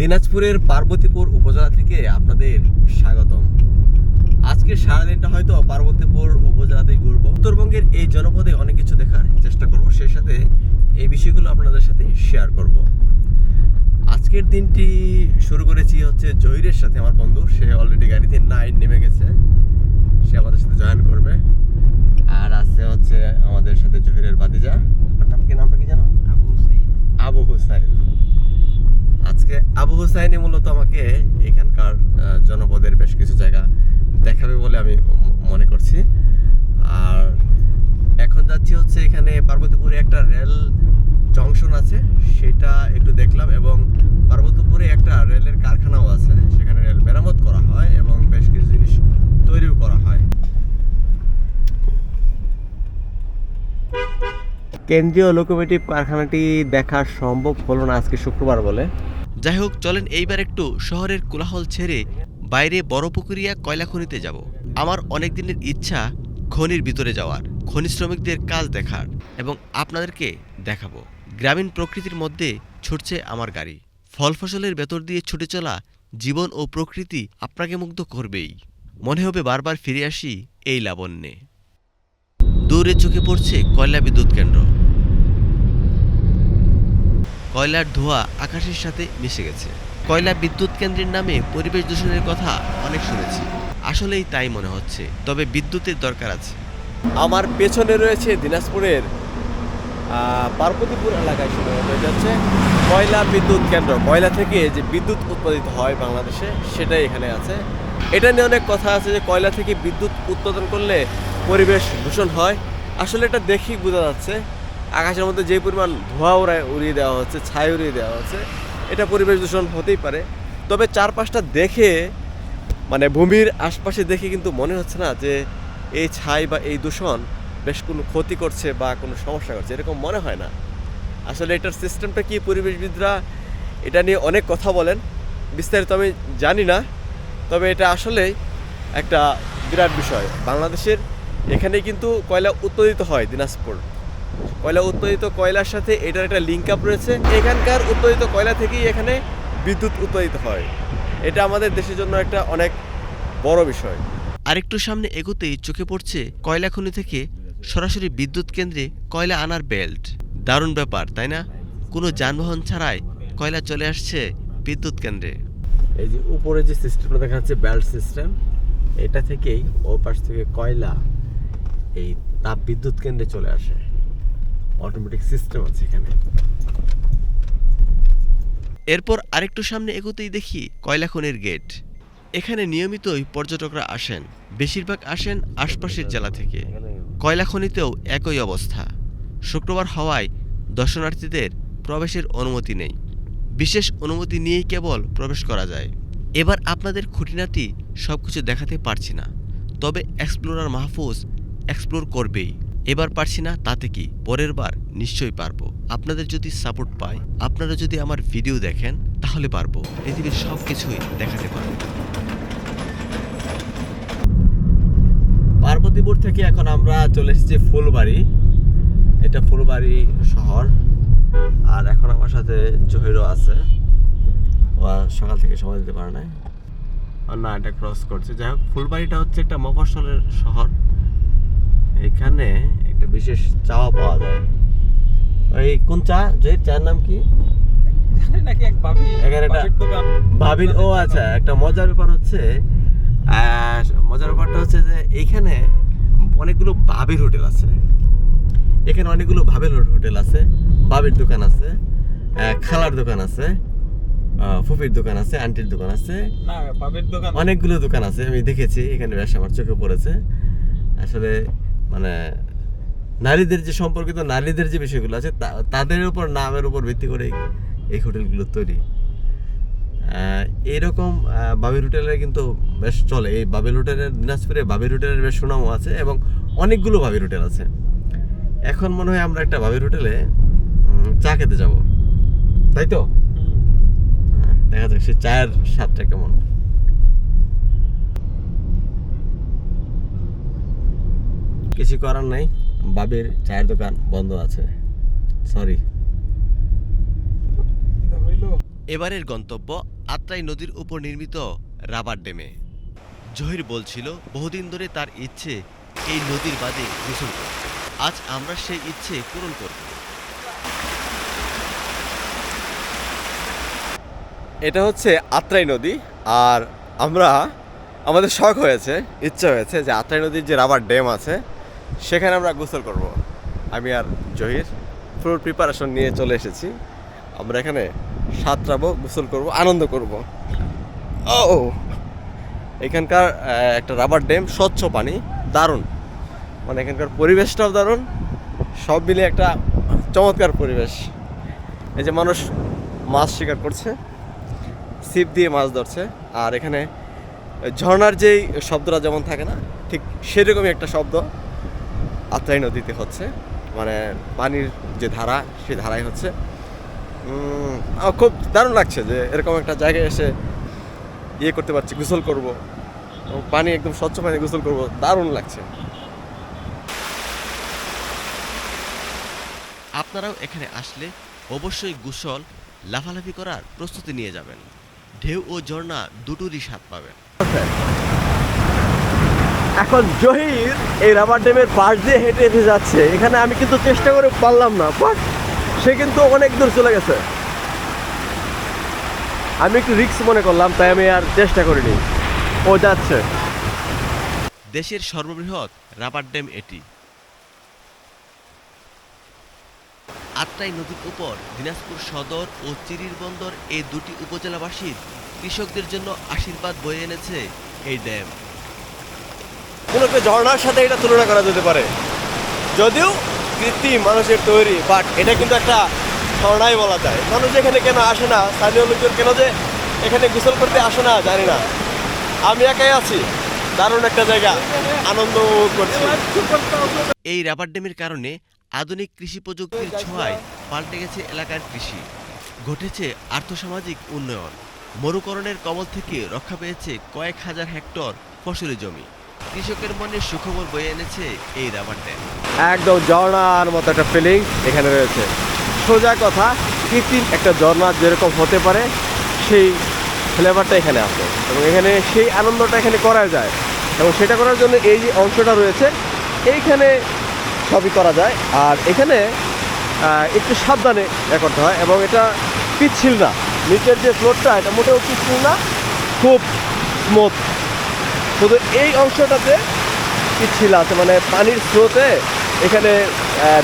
দিনাজপুরের পার্বতীপুর উপজেলা থেকে আপনাদের স্বাগতম। আজকে সারাদিনটা হয়তো পার্বতীপুর উপজেলাতেই ঘুরব। উত্তরবঙ্গের এই জনপদে অনেক কিছু দেখার চেষ্টা করব, সেই সাথে এই বিষয়গুলো আপনাদের সাথে শেয়ার করব। আজকের দিনটি শুরু করেছি হচ্ছে জহিরের সাথে, আমার বন্ধু। সে অলরেডি গাড়িতে নাইট নেমে গেছে সে আমাদের সাথে জয়েন করবে আর আছে হচ্ছে আমাদের সাথে জহিরের বাদিজা আপনার নাম কি নামটা কি জানো আবু সাইদ আবু হুসাইন আজকে আবু মূলত আমাকে এখানকার জনপদের বেশ কিছু জায়গা দেখাবে বলে আমি মনে করছি। আর এখন যাচ্ছি হচ্ছে এখানে পার্বতীপুরে একটা রেল জংশন আছে, সেটা একটু দেখলাম এবং পার্বতীপুরে একটা রেলের কারখানাও আছে, সেখানে রেল মেরামত করা হয় এবং বেশ কিছু জিনিস তৈরিও করা হয়। কেন্দ্রীয় লোকোমোটিভ কারখানাটি দেখা সম্ভব হলো না আজকে শুক্রবার বলে। যাই হোক চলেন এইবার একটু শহরের কোলাহল ছেড়ে বাইরে বড়পুকুরিয়া কয়লা খনিতে যাব। আমার অনেক দিনের ইচ্ছা খনির ভিতরে যাওয়ার খনি শ্রমিকদের কাজ দেখার এবং আপনাদেরকে দেখাবো। গ্রামীণ প্রকৃতির মধ্যে ছুটছে আমার গাড়ি। ফল ফসলের ভেতর দিয়ে ছুটে চলা জীবন ও প্রকৃতি আপনাকে মুগ্ধ করবেই। মনে হবে বারবার ফিরে আসি এই লাবণ্যে। দূরে চোখে পড়ছে কয়লা বিদ্যুৎ কেন্দ্র। কয়লার ধোঁয়া আকাশের সাথে মিশে গেছে। কয়লা বিদ্যুৎ কেন্দ্রের নামে পরিবেশ দূষণের কথা অনেক শুনেছি। আসলেই তাই মনে হচ্ছে, তবে বিদ্যুতের দরকার আছে। আমার পেছনে রয়েছে দিনাজপুরের পার্বতীপুর এলাকায় শুরু হয়ে যাচ্ছে কয়লা বিদ্যুৎ কেন্দ্র। কয়লা থেকে যে বিদ্যুৎ উৎপাদিত হয় বাংলাদেশে, সেটাই এখানে আছে। এটা নিয়ে অনেক কথা আছে যে কয়লা থেকে বিদ্যুৎ উৎপাদন করলে পরিবেশ দূষণ হয়। আসলে এটা দেখি বোঝা যাচ্ছে আকাশের মধ্যে যে পরিমাণ ধোঁয়া উড়ায় উড়িয়ে দেওয়া হচ্ছে, ছাই উড়িয়ে দেওয়া হচ্ছে, এটা পরিবেশ দূষণ হতেই পারে। তবে চারপাশটা দেখে মানে ভূমির আশপাশে দেখে কিন্তু মনে হচ্ছে না যে এই ছাই বা এই দূষণ বেশ কোনো ক্ষতি করছে বা কোনো সমস্যা করছে, এরকম মনে হয় না। আসলে এটার সিস্টেমটা কি পরিবেশবিদরা এটা নিয়ে অনেক কথা বলেন, বিস্তারিত আমি জানি না, তবে এটা আসলেই একটা বিরাট বিষয়। বাংলাদেশের এখানে কিন্তু কয়লা উৎপাদিত হয় দিনাজপুর। কয়লা উৎপাদিত কয়লার সাথে এটার একটা লিঙ্ক আপ রয়েছে। এখানকার উৎপাদিত কয়লা থেকেই এখানে বিদ্যুৎ উৎপাদিত হয়। এটা আমাদের দেশের জন্য একটা অনেক বড় বিষয়। আরেকটু সামনে এগোতেই চোখে পড়ছে কয়লা খনি থেকে সরাসরি বিদ্যুৎ কেন্দ্রে কয়লা আনার বেল্ট দারুণ ব্যাপার তাই না? কোনো যানবাহন ছাড়াই কয়লা চলে আসছে বিদ্যুৎ কেন্দ্রে। এই যে উপরে যে সিস্টেমটা দেখা যাচ্ছে বেল্ট সিস্টেম এটা থেকেই ও পাশ থেকে কয়লা এই তাপ বিদ্যুৎ কেন্দ্রে চলে আসে। অটোমেটিক সিস্টেম আছে এখানে। এরপর আরেকটু সামনে এগোতেই দেখি কয়লা খনির গেট। এখানে নিয়মিতই পর্যটকরা আসেন, বেশিরভাগ আসেন আশপাশের জেলা থেকে। কয়লা খনিতেও একই অবস্থা। শুক্রবার হওয়ায় দর্শনার্থীদের প্রবেশের অনুমতি নেই। বিশেষ অনুমতি নিয়েই কেবল প্রবেশ করা যায়। এবার আপনাদের খুঁটিনাটি সব কিছু দেখাতে পারছি না, তবে এক্সপ্লোরার মাহফুজ এক্সপ্লোর করবেই। এবার পারছি না, তাতে কি? পরের বার নিশ্চয়ই পারব। আপনাদের যদি সাপোর্ট পাই, আপনারা যদি আমার ভিডিও দেখেন, তাহলে পারব। পৃথিবীর সব কিছুই দেখাতে পারব। পার্বতীপুর থেকে এখন আমরা চলে এসেছি ফুলবাড়ি। এটা ফুলবাড়ি শহর। আর এখন আমার সাথে জহিরও আছে। সকাল থেকে সময় দিতে পারে নাই। না, এটা ক্রস করছে। যাই হোক, ফুলবাড়িটা হচ্ছে একটা মফস্বলের শহর। এখানে একটা বিশেষ চাওয়া পাওয়া যায়। ওই কোন চা? জহির চার নাম কি? নাকি এক ভাবি এখানে ভাবির ও আচ্ছা একটা মজার ব্যাপার হচ্ছে মজার ব্যাপারটা হচ্ছে যে এইখানে অনেকগুলো ভাবির হোটেল আছে। এখানে অনেকগুলো ভাবির হোট- হোটেল আছে বাবির দোকান আছে খালার দোকান আছে ফুফির দোকান আছে আন্টির দোকান আছে। অনেকগুলো দোকান আছে আমি দেখেছি এখানে বেশ আমার চোখে পড়েছে। আসলে মানে নারীদের যে সম্পর্কিত নারীদের যে বিষয়গুলো আছে তাদের উপর নামের উপর ভিত্তি করে এই হোটেলগুলো তৈরি। এরকম বাবির হোটেলে কিন্তু বেশ চলে। এই বাবির হোটেলের দিনাজপুরে বাবির হোটেলের বেশ সুনামও আছে এবং অনেকগুলো বাবির হোটেল আছে। এখন মনে হয় আমরা একটা বাবির হোটেলে চা খেতে যাব। তাই তো? হ্যাঁ, দেখা যাক সে চায়ের স্বাদটা কেমন। কিছু করার নাই। বাবির চায়ের দোকান বন্ধ আছে। সরি হইল এবারের গন্তব্য আত্রাই নদীর উপর নির্মিত রাবার ড্যামে জহির বলছিল বহুদিন ধরে তার ইচ্ছে এই নদীর বাদে গোসল করতে। আজ আমরা সেই ইচ্ছে পূরণ করব। এটা হচ্ছে আত্রাই নদী আর আমরা আমাদের শখ হয়েছে ইচ্ছা হয়েছে যে আত্রাই নদীর যে রাবার ড্যাম আছে সেখানে আমরা গোসল করব। আমি আর জহির। ফুল প্রিপারেশন নিয়ে চলে এসেছি। আমরা এখানে সাঁতরাবো, গোসল করব, আনন্দ করব। ও এখানকার একটা রাবার ড্যাম স্বচ্ছ পানি, দারুণ। মানে এখানকার পরিবেশটাও দারুণ। সব মিলে একটা চমৎকার পরিবেশ। এই যে মানুষ মাছ শিকার করছে, ছিপ দিয়ে মাছ ধরছে, আর এখানে ঝর্নার যেই শব্দটা যেমন থাকে না, ঠিক সেরকমই একটা শব্দ। আত্রাই নদীতে হচ্ছে। মানে পানির যে ধারা সেই ধারাই হচ্ছে। খুব দারুণ লাগছে যে এরকম একটা জায়গায় এসে ইয়ে করতে পারছি গোসল করব। পানি একদম স্বচ্ছ পানি গোসল করব দারুণ লাগছে। আপনারাও এখানে আসলে অবশ্যই গোসল লাফালাফি করার প্রস্তুতি নিয়ে যাবেন। ঢেউ ও ঝর্ণা দুটোরই স্বাদ পাবেন। এখন জহির এই রাবার ড্যামের পাশ দিয়ে হেঁটে হেঁটে যাচ্ছে। এখানে আমি কিন্তু চেষ্টা করে পারলাম না বাট সে কিন্তু অনেক দূর চলে গেছে। আমি একটু রিস্ক মনে করলাম, তাই আমি আর চেষ্টা করিনি। ও যাচ্ছে। দেশের সর্ববৃহৎ রাবার ড্যাম এটি। আত্রাই নদীর উপর দিনাজপুর সদর ও চিরির বন্দর এই দুটি উপজেলাবাসীর কৃষকদের জন্য আশীর্বাদ বয়ে এনেছে এই ড্যাম। কোনো একটা ঝর্ণার সাথে এটা তুলনা করা যেতে পারে। যদিও কৃত্রিম মানুষের তৈরি বাট এটা কিন্তু একটা ঝর্ণাই বলা যায়। মানুষ এখানে কেন আসে না? স্থানীয় লোকজন কেন যে এখানে গোসল করতে আসে না? জানি না। আমি একাই আছি। দারুণ একটা জায়গা। আনন্দ করছি। এই রাবার ড্যামের কারণে আধুনিক কৃষি প্রযুক্তির ছোঁয়ায় পাল্টে গেছে এলাকার কৃষি। ঘটেছে আর্থসামাজিক উন্নয়ন। মরুকরণের কবল থেকে রক্ষা পেয়েছে কয়েক হাজার হেক্টর ফসলি জমি। কৃষকের মনে সুখবর বয়ে এনেছে এই রাবার ড্যাম একদম ঝর্ণার মতো একটা ফিলিং এখানে রয়েছে। সোজা কথা, কৃত্রিম একটা ঝর্ণা যেরকম হতে পারে, সেই ফ্লেভারটা এখানে আছে। এবং এখানে সেই আনন্দটা এখানে করা যায়। এবং সেটা করার জন্য এই যে অংশটা রয়েছে, এইখানে সবই করা যায়। আর এখানে একটু সাবধানে এ করতে হয়। এবং এটা পিচ্ছিল না। নিচের যে ফ্লোরটা এটা মোটেও পিচ্ছিল না। খুব স্মুথ শুধু এই অংশটাতে পিচ্ছিল আছে? মানে পানির স্রোতে এখানে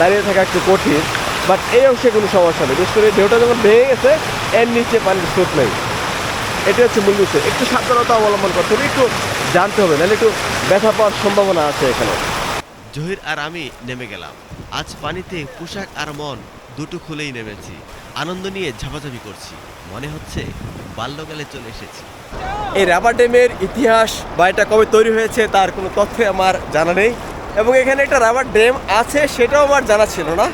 দাঁড়িয়ে থাকা একটু কঠিন বাট এই অংশে কোনো সমস্যা নেই। বিশেষ করে ঢেউটা যখন ভেঙে গেছে, এর নিচে পানির স্রোত নেই। এটা হচ্ছে মূল বিষয়। একটু সাবধানতা অবলম্বন করতে হবে, একটু জানতে হবে, নাহলে একটু ব্যথা পাওয়ার সম্ভাবনা আছে এখানে। জহির আর আমি নেমে গেলাম। আজ পানিতে পোশাক আর মন দুটো খুলেই নেমেছি। আনন্দ নিয়ে ঝাপাঝাপি করছি। মনে হচ্ছে বাল্যকালে চলে এসেছি। এই রাবার ড্যামের ইতিহাস বা এটা কবে তৈরি হয়েছে তার কোনো তথ্য আমার জানা নেই। এবং এখানে একটা রাবার ড্যাম আছে, সেটাও আমার জানা ছিল না।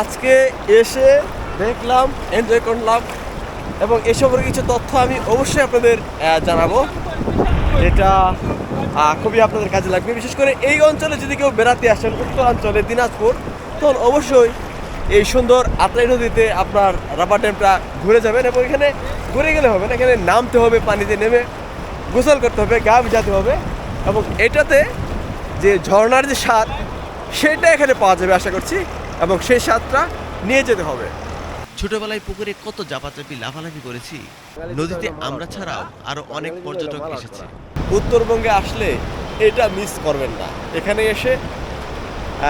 আজকে এসে দেখলাম এনজয় করলাম, এবং এসবের কিছু তথ্য আমি অবশ্যই আপনাদের জানাব। এটা খুবই আপনাদের কাজে লাগবে। বিশেষ করে এই অঞ্চলে যদি কেউ বেড়াতে আসেন, উত্তরাঞ্চলে, দিনাজপুর, তখন অবশ্যই এই সুন্দর আত্রাই নদীতে আপনার রাবার ড্যামটা ঘুরে যাবেন এবং এখানে ঘুরে গেলে হবে না এখানে নামতে হবে পানিতে নেমে গোসল করতে হবে গা ভিজাতে হবে এবং এটাতে যে ঝর্ণার যে স্বাদ সেটা এখানে পাওয়া যাবে আশা করছি এবং সেই স্বাদটা নিয়ে যেতে হবে। ছোটবেলায় পুকুরে কত জাপাচাপি লাফালাফি করেছি নদীতে আমরা ছাড়াও আরও অনেক পর্যটক এসেছে। উত্তরবঙ্গে আসলে এটা মিস করবেন না। এখানে এসে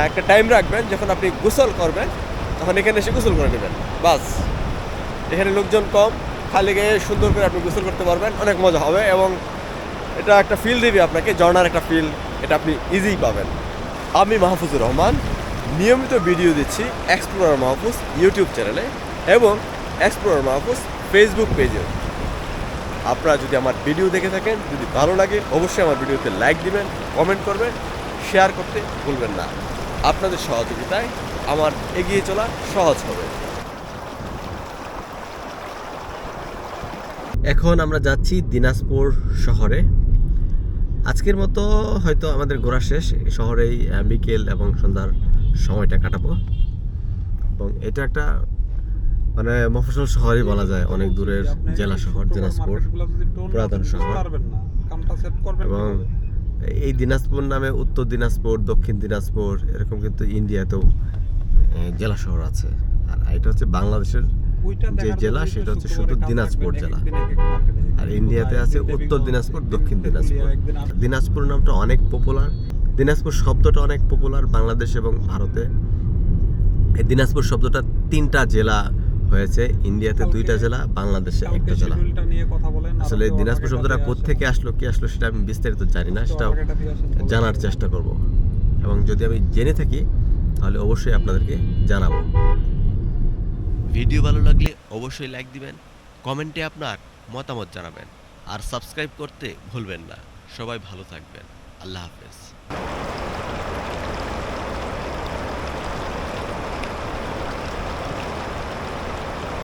একটা টাইম রাখবেন যখন আপনি গোসল করবেন তখন এখানে এসে গোসল করে নেবেন। বাস। এখানে লোকজন কম। খালি গিয়ে সুন্দর করে আপনি গোসল করতে পারবেন। অনেক মজা হবে এবং এটা একটা ফিল দিবে আপনাকে। ঝর্ণার একটা ফিল এটা আপনি ইজিই পাবেন। আমি মাহফুজুর রহমান। নিয়মিত ভিডিও দিচ্ছি এক্সপ্লোরার মাহফুজ ইউটিউব চ্যানেলে এবং এক্সপ্লোরার মাহফুজ ফেসবুক পেজেও আপনারা যদি আমার ভিডিও দেখে থাকেন, যদি ভালো লাগে, অবশ্যই আমার ভিডিওতে লাইক দিবেন কমেন্ট করবেন শেয়ার করতে ভুলবেন না। আপনাদের সহযোগিতায় আমার এগিয়ে চলা সহজ হবে। এখন আমরা যাচ্ছি দিনাজপুর শহরে। আজকের মতো হয়তো আমাদের ঘোরা শেষ। শহরেই বিকেল এবং সন্ধ্যার সময়টা কাটাবো। এবং এটা একটা মানে মফস্বল শহরই বলা যায়। অনেক দূরের জেলা শহর দিনাজপুর। পুরাতন শহর। এবং এই দিনাজপুর নামে উত্তর দিনাজপুর দক্ষিণ দিনাজপুর এরকম কিন্তু ইন্ডিয়াতেও জেলা শহর আছে। আর এটা হচ্ছে বাংলাদেশের যে জেলা সেটা হচ্ছে শুধু দিনাজপুর জেলা। আর ইন্ডিয়াতে আছে উত্তর দিনাজপুর দক্ষিণ দিনাজপুর। দিনাজপুর নামটা অনেক পপুলার দিনাজপুর শব্দটা অনেক পপুলার বাংলাদেশ এবং ভারতে। এই দিনাজপুর শব্দটা তিনটা জেলা হয়েছে। ইন্ডিয়াতে দুইটা জেলা বাংলাদেশে একটা জেলা। আসলে দিনাজপুর শব্দটা আসেন। আসলো কি আসলো সেটা আমি বিস্তারিত জানি না। সেটাও জানার চেষ্টা করব। এবং যদি আমি জেনে থাকি তাহলে অবশ্যই আপনাদেরকে জানাব। ভিডিও ভালো লাগলে অবশ্যই লাইক দিবেন কমেন্টে আপনার মতামত জানাবেন, আর সাবস্ক্রাইব করতে ভুলবেন না। সবাই ভালো থাকবেন। আল্লাহ হাফেজ।